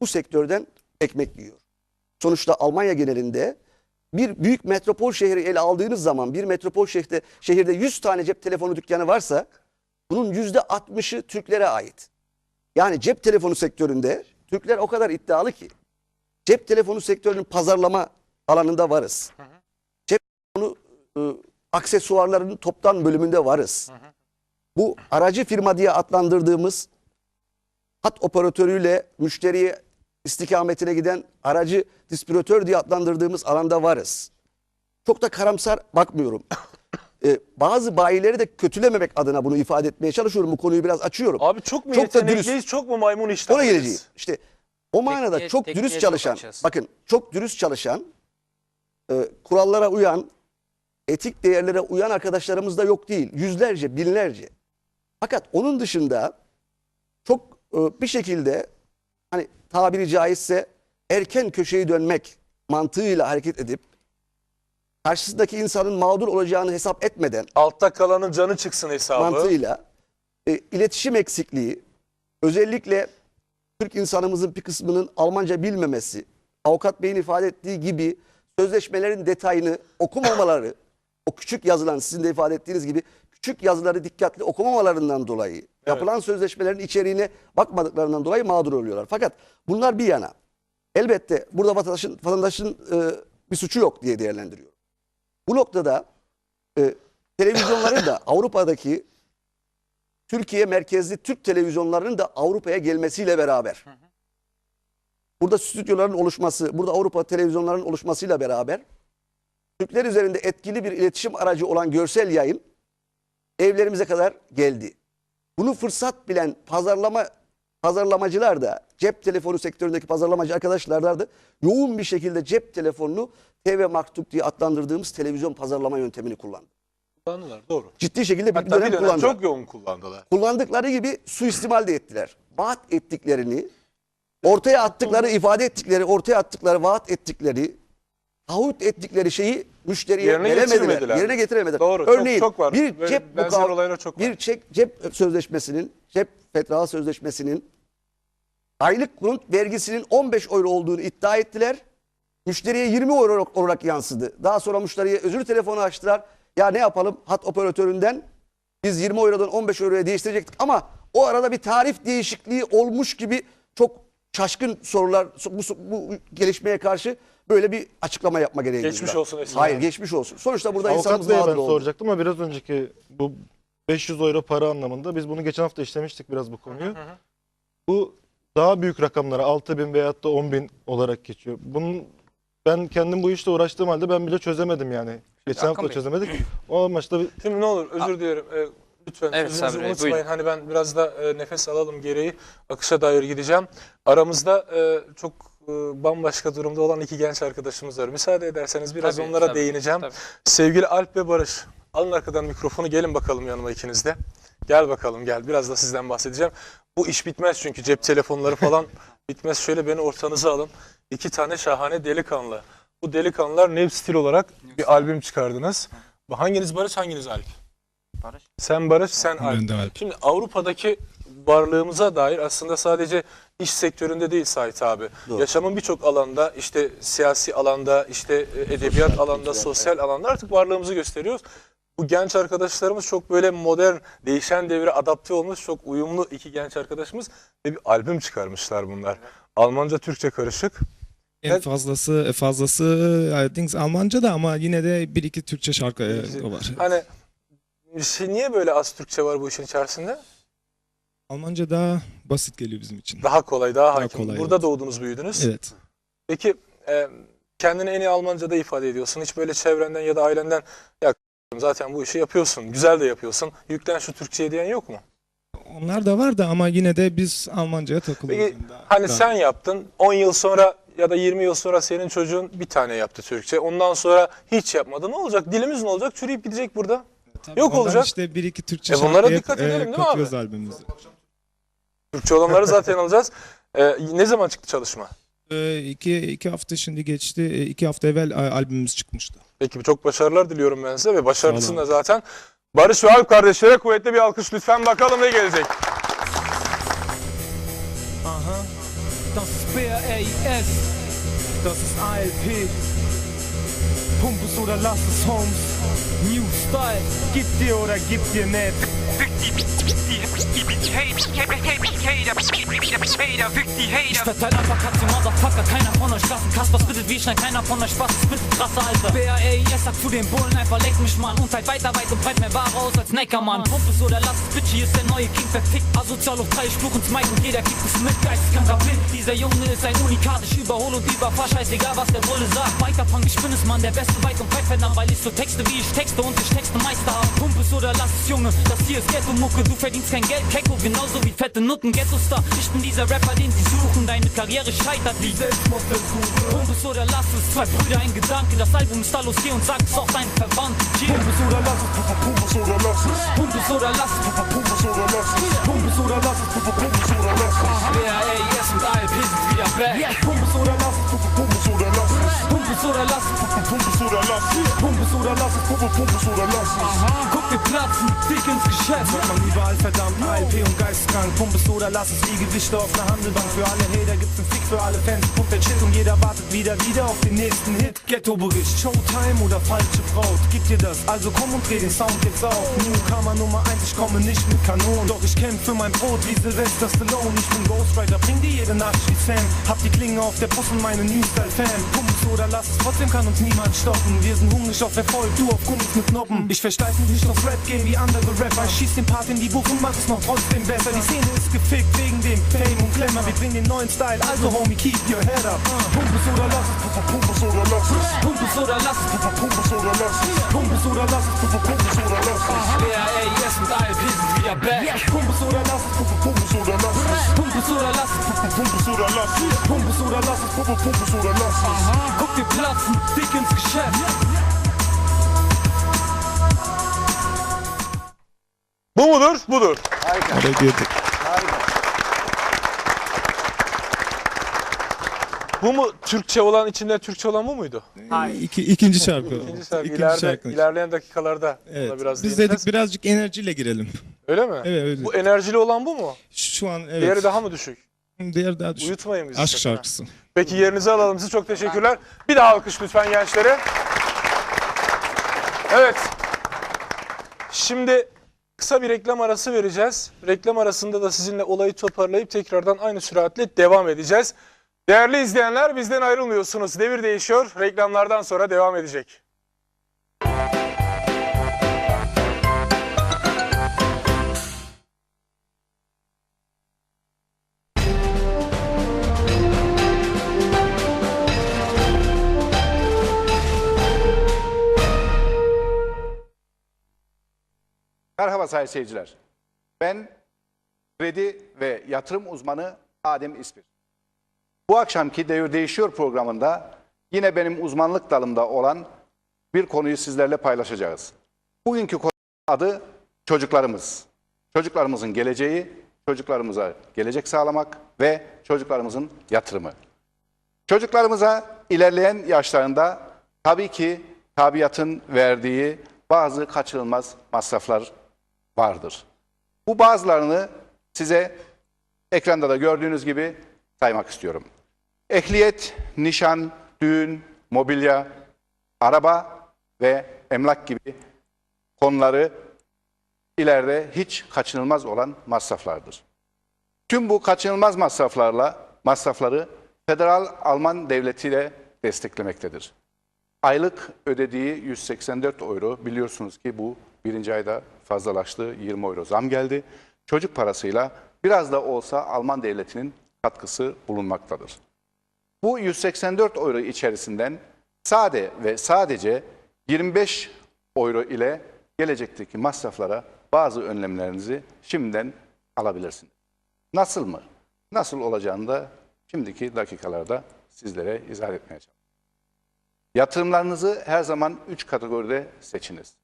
bu sektörden ekmek yiyor. Sonuçta Almanya genelinde bir büyük metropol şehri ele aldığınız zaman bir metropol şehirde, şehirde 100 tane cep telefonu dükkanı varsa bunun %60'ı Türklere ait. Yani cep telefonu sektöründe Türkler o kadar iddialı ki cep telefonu sektörünün pazarlama alanında varız. Cep telefonu e, aksesuarlarının toptan bölümünde varız. Bu aracı firma diye adlandırdığımız hat operatörüyle müşteriye istikametine giden aracı distribütör diye adlandırdığımız alanda varız. Çok da karamsar bakmıyorum. Ee, bazı bayileri de kötülememek adına bunu ifade etmeye çalışıyorum. Bu konuyu biraz açıyorum. Abi çok mu Çok da yetenekliyiz, çok mu maymun iştahlı? Ona geleceğim. İşte o manada Tekniğe- çok tekniğe dürüst çok çalışan, açığız. bakın çok dürüst çalışan, e, kurallara uyan, etik değerlere uyan arkadaşlarımız da yok değil. Yüzlerce, binlerce. Fakat onun dışında çok e, bir şekilde hani tabiri caizse erken köşeyi dönmek mantığıyla hareket edip karşısındaki insanın mağdur olacağını hesap etmeden Altta kalanın canı çıksın hesabı. mantığıyla e, iletişim eksikliği, özellikle Türk insanımızın bir kısmının Almanca bilmemesi, avukat beyin ifade ettiği gibi sözleşmelerin detayını okumamaları, o küçük yazılan sizin de ifade ettiğiniz gibi küçük yazıları dikkatli okumamalarından dolayı, yapılan sözleşmelerin içeriğine bakmadıklarından dolayı mağdur oluyorlar. Fakat bunlar bir yana. Elbette burada vatandaşın, vatandaşın e, bir suçu yok diye değerlendiriyorum. Bu noktada e, televizyonların da Avrupa'daki Türkiye merkezli Türk televizyonlarının da Avrupa'ya gelmesiyle beraber burada stüdyoların oluşması, burada Avrupa televizyonlarının oluşmasıyla beraber Türkler üzerinde etkili bir iletişim aracı olan görsel yayın evlerimize kadar geldi. Bunu fırsat bilen pazarlama pazarlamacılar da cep telefonu sektöründeki pazarlamacı arkadaşlar da yoğun bir şekilde cep telefonunu TV Maktuk diye adlandırdığımız televizyon pazarlama yöntemini kullandı. Kullandılar doğru. Ciddi şekilde bir Hatta dönem bir dönem kullandılar çok yoğun kullandılar. kullandıkları gibi suistimal de ettiler. Vaat ettiklerini, ortaya attıkları, ifade ettikleri, ortaya attıkları, vaat ettikleri, taahhüt ettikleri şeyi müşteriye Yerine veremediler. Yerine getiremediler. Doğru, çok- Örneğin çok var. bir Böyle cep mukav- çok var. bir çek, cep sözleşmesinin, cep fetrağı sözleşmesinin aylık konut vergisinin 15 euro olduğunu iddia ettiler. Müşteriye 20 euro olarak yansıdı. Daha sonra müşteriye özür telefonu açtılar. Ya ne yapalım hat operatöründen biz 20 eurodan 15 euroya değiştirecektik ama o arada bir tarif değişikliği olmuş gibi çok şaşkın sorular bu, bu gelişmeye karşı böyle bir açıklama yapma gereği Geçmiş duydular. olsun Esin Hayır abi. geçmiş olsun. Sonuçta burada Avukat insanımız Bey'e mağdur ben oldu. soracaktım ama biraz önceki bu 500 euro para anlamında biz bunu geçen hafta işlemiştik biraz bu konuyu. Bu daha büyük rakamlara 6 bin veyahut da 10 bin olarak geçiyor. Bunun ben kendim bu işte uğraştığım halde ben bile çözemedim yani. Geçen Hakan hafta Bey. çözemedik. O amaçla bir Şimdi ne olur özür dilerim. Ee, lütfen Evet, sözünüzü Sabri unutmayın. buyurun. Hani ben biraz da e, nefes alalım gereği akışa dair gideceğim. Aramızda e, çok e, bambaşka durumda olan iki genç arkadaşımız var. Müsaade ederseniz biraz Tabii, onlara tabii, değineceğim. tabii. Sevgili Alp ve Barış. Alın arkadan mikrofonu gelin bakalım yanıma ikiniz de. Gel bakalım gel. Biraz da sizden bahsedeceğim. Bu iş bitmez çünkü cep telefonları falan bitmez. Şöyle beni ortanıza alın. İki tane şahane delikanlı. Bu delikanlılar Nev Stil olarak bir albüm çıkardınız. Hanginiz Barış hanginiz Alp? Barış. Sen Barış, sen Alp. Ben de Alp. Şimdi Avrupa'daki varlığımıza dair aslında sadece iş sektöründe değil Sait abi. Doğru. Yaşamın birçok alanda, işte siyasi alanda, işte e, edebiyat alanda, sosyal alanda artık varlığımızı gösteriyoruz. Bu genç arkadaşlarımız çok böyle modern, değişen devre adapte olmuş, çok uyumlu iki genç arkadaşımız ve bir albüm çıkarmışlar bunlar. Almanca, Türkçe karışık. En Evet. fazlası fazlası I think Almanca da ama yine de bir iki Türkçe şarkı e, var. Hani şey, niye böyle az Türkçe var bu işin içerisinde? Almanca daha basit geliyor bizim için. Daha kolay, daha, Daha hakim. kolay, Burada evet. doğdunuz, büyüdünüz. Evet. Peki e, kendini en iyi Almanca'da ifade ediyorsun. Hiç böyle çevrenden ya da ailenden ya zaten bu işi yapıyorsun. Güzel de yapıyorsun. Yüklen şu Türkçe'ye diyen yok mu? Onlar da var da ama yine de biz Almanca'ya takılıyoruz. Peki daha- hani daha- sen yaptın 10 yıl sonra ya da 20 yıl sonra senin çocuğun bir tane yaptı Türkçe. Ondan sonra hiç yapmadı. Ne olacak? Dilimiz ne olacak? Çürüyüp gidecek burada. Tabii yok olacek. işte bir iki Türkçe E bunlara dikkat edelim değil mi abi? albümümüze. Türkçe olanları zaten alacağız. E, ne zaman çıktı çalışma? E, iki, iki hafta şimdi geçti. E, iki hafta evvel a- albümümüz çıkmıştı. Peki çok başarılar diliyorum ben size ve başarılısın Sağ da zaten. Barış ve Alp kardeşlere kuvvetli bir alkış lütfen bakalım ne gelecek. Das Spiel B-A-I-S, das ist ALP. Pump es oder lass es, Holmes. New Style, gib dir oder gib dir nicht. Ich verteil einfach Katze, Motherfucker, keiner von euch lassen Kaspers bittet wie schnell, keiner von euch Spaß, ist bitte Trasse, Alter B-A-E-S sagt zu den Bullen, einfach leck mich, Mann Und halt weiter, weit und breit mehr Ware aus als Neckermann. Pump es oder lass es, Bitch, hier ist der neue King verfickt Asozial auf drei, ich fluch ins Mic und jeder kriegt es mit Geisteskranker Blind, dieser Junge ist ein Unikat Ich überhole und überfahr, scheißegal was der Bulle sagt. Weiterfang, ich bin es, Mann, der Beste weit und breit verdammt Weil ich so texte, wie ich texte und ich texte Meisterhaft Pump es oder lass es, Junge, das hier ist Ghetto-Mucke Du verdienst kein Geld, Kecko, genauso wie fette Nutten. Ghetto-Star, ich bin dieser Rapper, den sie suchen. Deine Karriere scheitert wie Selbstmordversuche Pump es oder lass es, zwei Brüder, ein Gedanke. Das Album ist da los, geh und sag es auch deinen Verwandten. Yeah. Pump es oder lass es, pump es oder lass es. Pump es oder lass es, Pump es oder lass es. Pump es oder lass es, pump es oder lass es. B-A-E-S und ALP sind wieder back Pump es oder lass es, oder lass es, Pump es oder lass es. Pump es oder lass es, pump pump es oder lass es. guck wir platzen, dick ins Geschäft. Hört man überall verdammt. ALP und geisteskrank. Pump es oder lass es, wie Gewichte auf einer Handelbank Für alle. Hater gibt's einen Fick, für alle Fans. Pumpt der Shit Und jeder wartet wieder, wieder auf den nächsten Hit. Ghetto-Bericht, Showtime oder falsche Braut. Gib dir das, also komm und dreh den Sound jetzt auf. Newcomer Nummer 1, ich komme nicht mit Kanonen. Doch ich kämpf für mein Brot wie Sylvester Stallone. Ich bin Ghostwriter, bring dir jede Nacht wie Sam Hab die Klinge auf der Brust und meine New-Style-Fan Pump es oder lass es, trotzdem kann uns niemand stoppen. Wir sind hungrig auf Erfolg, du auf Gummis mit Noppen. Ich versteife mich nicht auf Rap-Game wie andere Rapper. Ich schieß den Part in die Buch und mach es noch trotzdem besser. Die Szene ist gefickt wegen dem Fame und Glamour. Wir bringen den neuen Style, also Homie, keep your head up. Pump es oder lass es, pump es oder lass es. Pump es oder lass es, Pump es oder lass es. Pump es oder lass es, pump es oder lass es. B-A-E-S und ALP sind wieder back. Pump es oder lass es, pump es oder lass es. Pump es oder lass es, Pump es oder lass es Pump es oder lass es, pump es oder lass es guck wir platzen, dick ins Geschäft Bu mudur? Budur. Harika. Oraya girdik. Harika. Bu mu Türkçe olan, içinde Türkçe olan bu muydu? İki, ikinci şarkı. İkinci şarkı. İkinci İleride, şarkı. ilerleyen dakikalarda Evet. ona biraz Biz dedik birazcık enerjiyle girelim. Öyle mi? Evet öyle. Bu enerjili olan bu mu? Şu an evet. Diğeri daha mı düşük? Diğeri daha düşük. Uyutmayın bizi. Aşk sakın şarkısı. Peki yerinizi alalım size. Çok teşekkürler. Bir daha alkış lütfen gençlere. Evet. Şimdi kısa bir reklam arası vereceğiz. Reklam arasında da sizinle olayı toparlayıp tekrardan aynı süratle devam edeceğiz. Değerli izleyenler bizden ayrılmıyorsunuz. Devir değişiyor. Reklamlardan sonra devam edecek. Merhaba sayın seyirciler. Ben kredi ve yatırım uzmanı Adem İspir. Bu akşamki Devir Değişiyor programında yine benim uzmanlık dalımda olan bir konuyu sizlerle paylaşacağız. Bugünkü konu adı çocuklarımız. Çocuklarımızın geleceği, çocuklarımıza gelecek sağlamak ve çocuklarımızın yatırımı. Çocuklarımıza ilerleyen yaşlarında tabii ki tabiatın verdiği bazı kaçınılmaz masraflar vardır. Bu bazılarını size ekranda da gördüğünüz gibi saymak istiyorum. Ehliyet, nişan, düğün, mobilya, araba ve emlak gibi konuları ileride hiç kaçınılmaz olan masraflardır. Tüm bu kaçınılmaz masraflarla masrafları federal Alman devleti de desteklemektedir. Aylık ödediği 184 euro biliyorsunuz ki bu birinci ayda fazlalaştı 20 euro zam geldi. Çocuk parasıyla biraz da olsa Alman devletinin katkısı bulunmaktadır. Bu 184 euro içerisinden sade ve sadece 25 euro ile gelecekteki masraflara bazı önlemlerinizi şimdiden alabilirsiniz. Nasıl mı? Nasıl olacağını da şimdiki dakikalarda sizlere izah etmeye çalışacağım. Yatırımlarınızı her zaman 3 kategoride seçiniz.